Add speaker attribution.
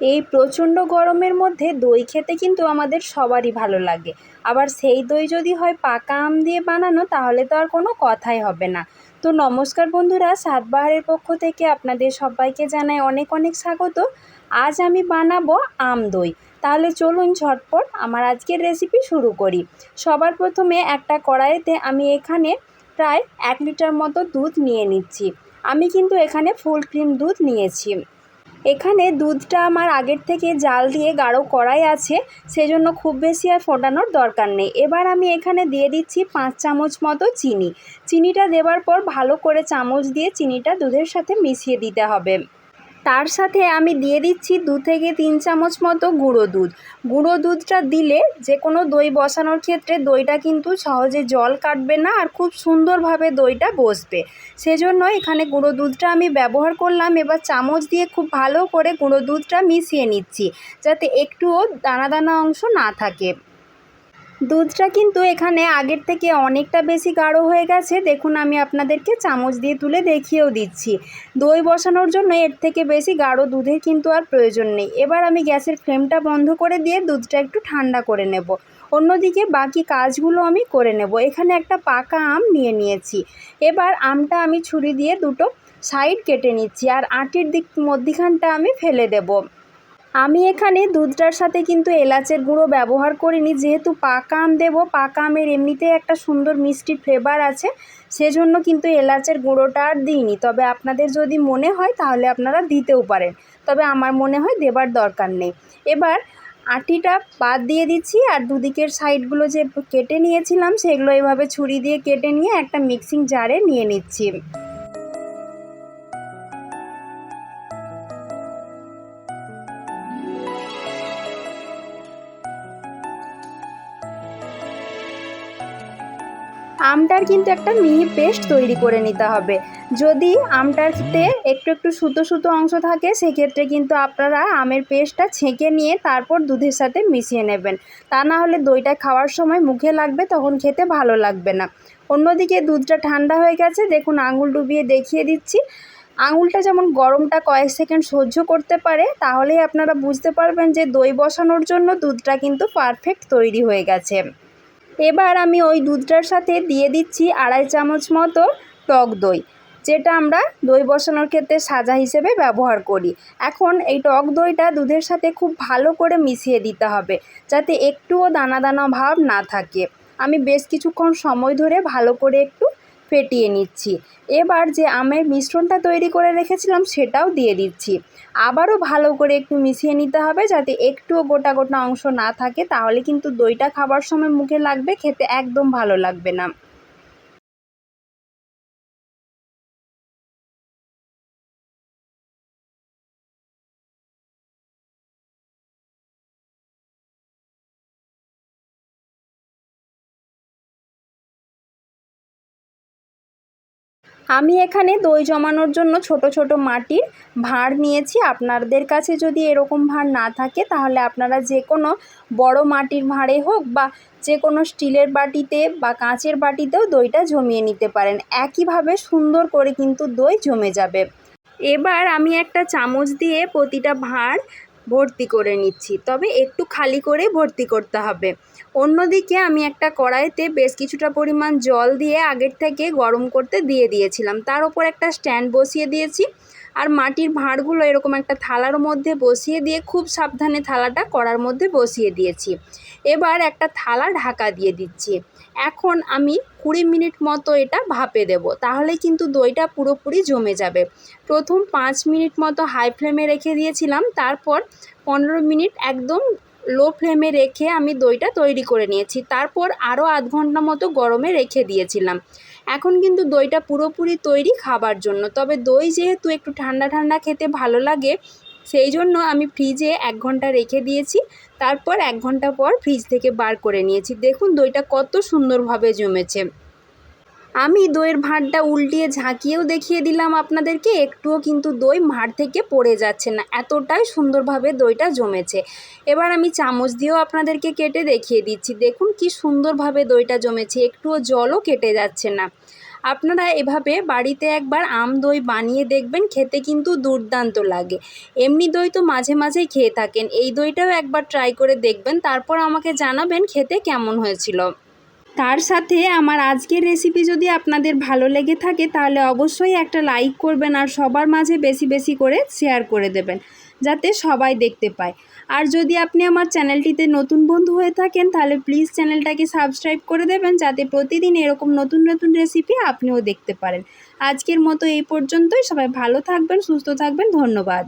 Speaker 1: এই প্রচণ্ড গরমের মধ্যে দই খেতে কিন্তু আমাদের সবারই ভালো লাগে। আবার সেই দই যদি হয় পাকা আম দিয়ে বানানো, তাহলে তো আর কোনো কথাই হবে না। তো নমস্কার বন্ধুরা, সাতবাহারের পক্ষ থেকে আপনাদের সবাইকে জানাই অনেক অনেক স্বাগত। আজ আমি বানাবো আম দই। তাহলে চলুন ঝটপট আমার আজকের রেসিপি শুরু করি। সবার প্রথমে একটা কড়াইতে আমি এখানে প্রায় এক লিটার মতো দুধ নিয়ে নিচ্ছি। আমি কিন্তু এখানে ফুল ক্রিম দুধ নিয়েছি। এখানে দুধটা আমার আগের থেকে জাল দিয়ে গাঢ় করাই আছে, সেজন্য খুব বেশি আর ফোটানোর দরকার নেই। এবার আমি এখানে দিয়ে দিচ্ছি পাঁচ চামচ মতো চিনি। চিনিটা দেওয়ার পর ভালো করে চামচ দিয়ে চিনিটা দুধের সাথে মিশিয়ে দিতে হবে। তার সাথে আমি দিয়ে দিচ্ছি দু থেকে তিন চামচ মতো গুঁড়ো দুধ। গুঁড়ো দুধটা দিলে যে কোনো দই বসানোর ক্ষেত্রে দইটা কিন্তু সহজে জল কাটবে না আর খুব সুন্দরভাবে দইটা বসবে। সেজন্য এখানে গুঁড়ো দুধটা আমি ব্যবহার করলাম। এবার চামচ দিয়ে খুব ভালো করে গুঁড়ো দুধটা মিশিয়ে নিচ্ছি, যাতে একটুও দানা দানা অংশ না থাকে। দুধটা কিন্তু এখানে আগের থেকে অনেকটা বেশি গাঢ় হয়ে গেছে। দেখুন, আমি আপনাদেরকে চামচ দিয়ে তুলে দেখিয়েও দিচ্ছি। দই বসানোর জন্য এর থেকে বেশি গাঢ় দুধের কিন্তু আর প্রয়োজন নেই। এবার আমি গ্যাসের ফ্লেমটা বন্ধ করে দিয়ে দুধটা একটু ঠান্ডা করে নেব। অন্যদিকে বাকি কাজগুলো আমি করে নেব। এখানে একটা পাকা আম নিয়ে নিয়েছি। এবার আমটা আমি ছুরি দিয়ে দুটো সাইড কেটে নিচ্ছি আর আটির দিক মধ্যিখানটা আমি ফেলে দেবো। আমি এখানে দুধটার সাথে কিন্তু এলাচের গুঁড়ো ব্যবহার করিনি, যেহেতু পাকা আম দেবো পাকা আমের এমনিতে একটা সুন্দর মিষ্টি ফ্লেভার আছে, সেজন্য কিন্তু এলাচের গুঁড়োটা আর দিইনি। তবে আপনাদের যদি মনে হয় তাহলে আপনারা দিতেও পারেন, তবে আমার মনে হয় দেবার দরকার নেই। এবার আটিটা বাদ দিয়ে দিচ্ছি, আর দুদিকের সাইডগুলো যে কেটে নিয়েছিলাম, সেগুলো এভাবে ছুরি দিয়ে কেটে নিয়ে একটা মিক্সিং জারে নিয়ে নিচ্ছি। আমটার কিন্তু একটা মিহি পেস্ট তৈরি করে নিতে হবে। যদি আমটাতে একটু একটু সুতো সুতো অংশ থাকে, সেক্ষেত্রে কিন্তু আপনারা আমের পেস্টটা ছেঁকে নিয়ে তারপর দুধের সাথে মিশিয়ে নেবেন। তা না হলে দইটা খাওয়ার সময় মুখে লাগবে, তখন খেতে ভালো লাগবে না। অন্যদিকে দুধটা ঠান্ডা হয়ে গেছে, দেখুন আঙুল ডুবিয়ে দেখিয়ে দিচ্ছি। আঙুলটা যেমন গরমটা কয়েক সেকেন্ড সহ্য করতে পারে, তাহলেই আপনারা বুঝতে পারবেন যে দই বসানোর জন্য দুধটা কিন্তু পারফেক্ট তৈরি হয়ে গেছে। এবার আমি ওই দুধটার সাথে দিয়ে দিচ্ছি আড়াই চামচ মতো টক দই, যেটা আমরা দই বসানোর ক্ষেত্রে সাজা হিসেবে ব্যবহার করি। এখন এই টক দইটা দুধের সাথে খুব ভালো করে মিশিয়ে দিতে হবে, যাতে একটুও দানা দানা ভাব না থাকে। আমি বেশ কিছুক্ষণ সময় ধরে ভালো করে একটু ফেটিয়ে নিচ্ছি। এবার যে আমের মিশ্রণটা তৈরি করে রেখেছিলাম সেটাও দিয়ে দিচ্ছি। আবারও ভালো করে একটু মিশিয়ে নিতে হবে যাতে একটুও গোটা গোটা অংশ না থাকে, তাহলে কিন্তু দইটা খাবার সময় মুখে লাগবে, খেতে একদম ভালো লাগবে না। আমি এখানে দই জমানোর জন্য ছোট ছোট মাটির ভাঁড় নিয়েছি। আপনাদের কাছে যদি এরকম ভাঁড় না থাকে, তাহলে আপনারা যে কোনো বড় মাটির ভাঁড়ে হোক বা যে কোনো স্টিলের বাটিতে বা কাঁচের বাটিতেও দইটা জমিয়ে নিতে পারেন। একইভাবে সুন্দর করে কিন্তু দই জমে যাবে। এবার আমি একটা চামচ দিয়ে প্রতিটা ভাঁড় ভর্তি করে নিচ্ছি। তবে একটু খালি করে ভর্তি করতে হবে। অন্যদিকে আমি একটা কড়াইতে বেশ কিছুটা পরিমাণ জল দিয়ে আগের থেকে গরম করতে দিয়ে দিয়েছিলাম। তার ওপর একটা স্ট্যান্ড বসিয়ে দিয়েছি। আর মাটির ভাঁড়গুলো এরকম একটা থালার মধ্যে বসিয়ে দিয়ে খুব সাবধানে থালাটা কড়ার মধ্যে বসিয়ে দিয়েছি। এবার একটা থালা ঢাকা দিয়ে দিচ্ছি। এখন আমি কুড়ি মিনিট মতো এটা ভাপে দেব, তাহলে কিন্তু দইটা পুরোপুরি জমে যাবে। প্রথম পাঁচ মিনিট মতো হাই ফ্লেমে রেখে দিয়েছিলাম, তারপর পনেরো মিনিট একদম লো ফ্লেমে রেখে আমি দইটা তৈরি করে নিয়েছি। তারপর আরও আধ ঘণ্টা মতো গরমে রেখে দিয়েছিলাম। এখন কিন্তু দইটা পুরোপুরি তৈরি খাবার জন্য। তবে দই যেহেতু একটু ঠান্ডা ঠান্ডা খেতে ভালো লাগে, সেই জন্য আমি ফ্রিজে এক ঘণ্টা রেখে দিয়েছি। তারপর এক ঘণ্টা পর ফ্রিজ থেকে বার করে নিয়েছি। দেখুন দইটা কত সুন্দরভাবে জমেছে। আমি দইয়ের ভাঁড়টা উল্টিয়ে ঝাঁকিয়েও দেখিয়ে দিলাম আপনাদেরকে, একটুও কিন্তু দই ভাঁড় থেকে পড়ে যাচ্ছে না। এতটাই সুন্দরভাবে দইটা জমেছে। এবার আমি চামচ দিয়েও আপনাদেরকে কেটে দেখিয়ে দিচ্ছি। দেখুন কি সুন্দরভাবে দইটা জমেছে। একটুও জলও কেটে যাচ্ছে না। আপনারা এভাবে বাড়িতে একবার আম দই বানিয়ে দেখবেন, খেতে কিন্তু দুর্দান্ত লাগে। এমনি দই তো মাঝে মাঝেই খেয়ে থাকেন, এই দইটাও একবার ট্রাই করে দেখবেন, তারপর আমাকে জানাবেন খেতে কেমন হয়েছিল। তার সাথে আমার আজকের রেসিপি যদি আপনাদের ভালো লেগে থাকে, তাহলে অবশ্যই একটা লাইক করবেন আর সবার মাঝে বেশি বেশি করে শেয়ার করে দেবেন। যাতে সবাই দেখতে পায়। আর যদি আপনি আমার চ্যানেলটিতে নতুন বন্ধু হয়ে থাকেন, তাহলে প্লিজ চ্যানেলটাকে সাবস্ক্রাইব করে দেবেন, যাতে প্রতিদিন এরকম নতুন নতুন রেসিপি আপনিও দেখতে পারেন। আজকের মতো এই পর্যন্তই। সবাই ভালো থাকবেন, সুস্থ থাকবেন। ধন্যবাদ।